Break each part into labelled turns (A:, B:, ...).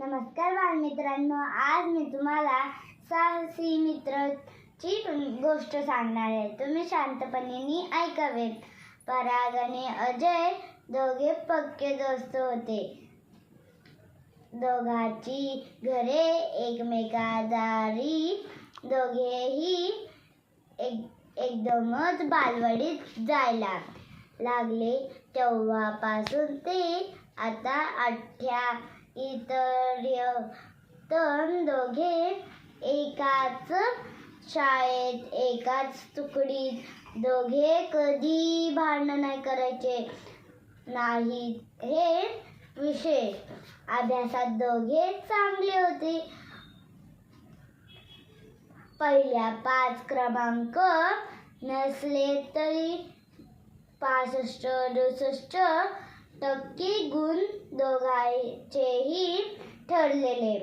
A: नमस्कार बालमित्रांनो आज मी तुम्हाला साहसी मित्रची गोष्ट सांगणार आहे. तुम्ही शांतपणे ऐकावेत ऐकावे. पराग आणि अजय दोघे पक्के दोस्त होते. दोघांची घरे एकमेकादारी दोघेही एक एकदमच बालवाडीत जायला लागले. तेव्हापासून ते आता अठ्ठ्या इतर तर दोघे एकाच शाळेत एकाच तुकडीत. दोघे कधी भांडण नाही करायचे. नाही हे विशेष. अभ्यासात दोघे चांगले होते. पहिल्या पाच क्रमांक नसले तरी पासष्ट अडुसष्ट टक्के गुण चेही ठरलेले.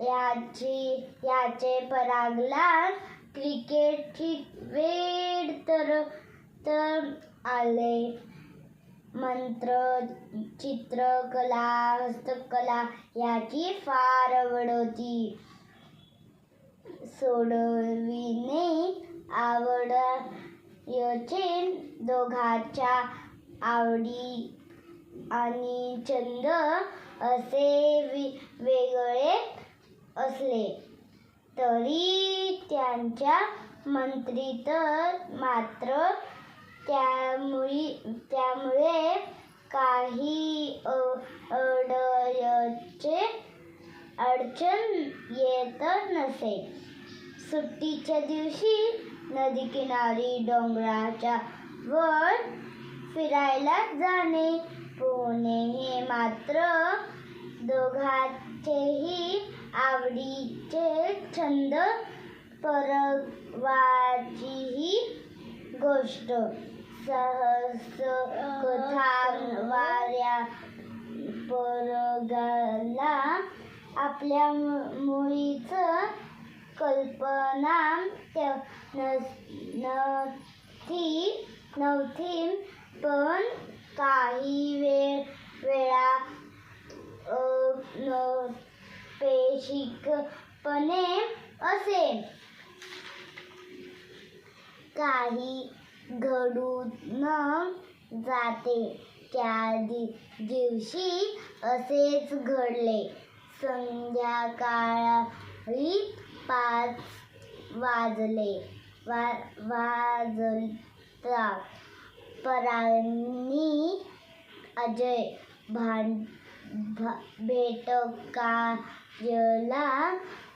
A: याची याचे परागला क्रिकेटची वेळ तर तर आले. मंत्र चित्रकला हस्तकला याची फार आवड होती. सोडविणे आवड याचे दोघांच्या आवडी आणि छंद असे वि वेगळे असले तरी त्यांच्या मंत्रीत मात्र त्यामुळे त्यामुळे काही अडचे अडचण येत नसे. सुट्टीच्या दिवशी नदीकिनारी डोंगराच्या वर फिरायला जाणे पोहणे हे मात्र दोघांचेही आवडीचे छंद परवाचीही गोष्ट. सहस कथा वाऱ्या पोरगाला आपल्या मुळीच कल्पना नव्हती नव्हती पण काही वेळ वेळा पेशिकपणे असे काही घडून जाते. त्या दिवशी असेच घडले. संध्याकाळी पाच वाजले. वा वाजता परांनी अजय भांड भा भेटकायला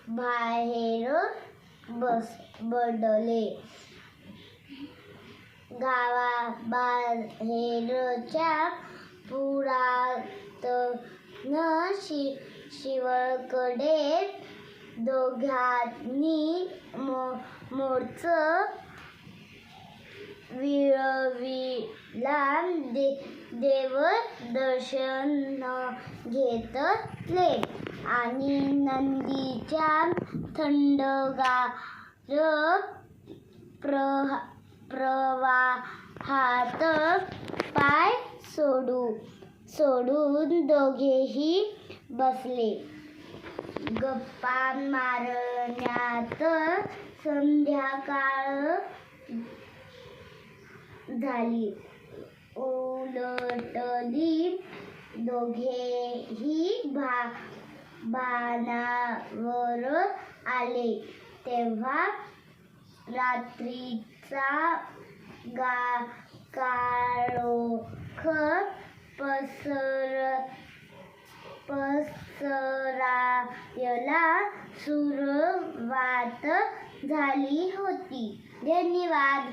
A: बाहेर बस बडले गावाबाहेरच्या पुरातन शि शिवकडे दोघांनी मो मोर्च विळविला दे देव दर्शन घेतले आणि नंदीच्या थंडगार प्रवाहात पाय सोडू सोडून दोघेही बसले. गप्पा मारण्यात संध्याकाळ झाली. उलटली दोघेही भा बाणावर आले. तेव्हा रात्रीचा गा काळोख पसर पसरायला सुरुवात झाली होती. धन्यवाद.